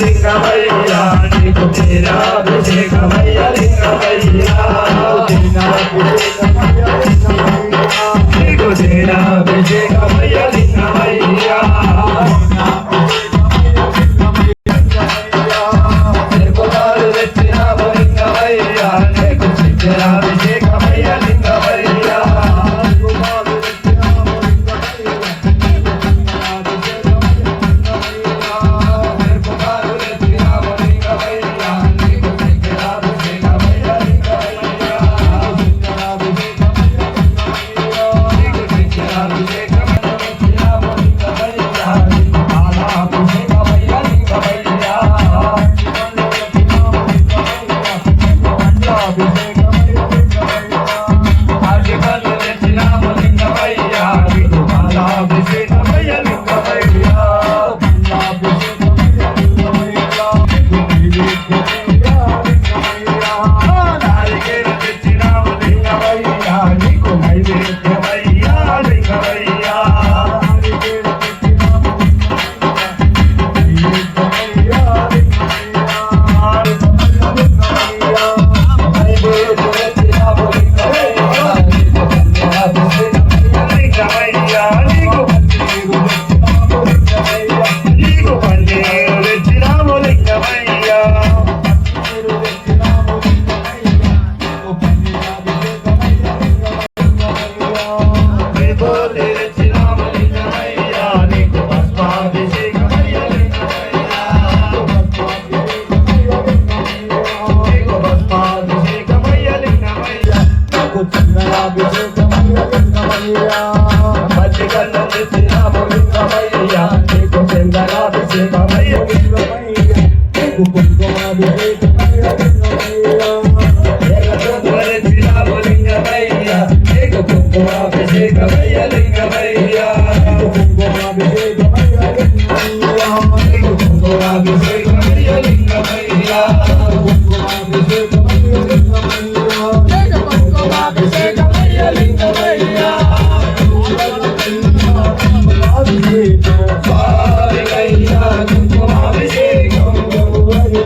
లింగమయ్యా నీకు మీరాభిషేకమయ్య లింగమయ్య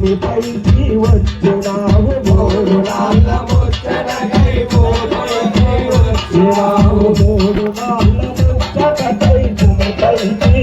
భూమి పైకి వచ్చునావు మూడు నాళ్ళ ముచ్చటకై వచ్చినావు మూడు నాళ్ళ ముచ్చటకై భూమి పైకి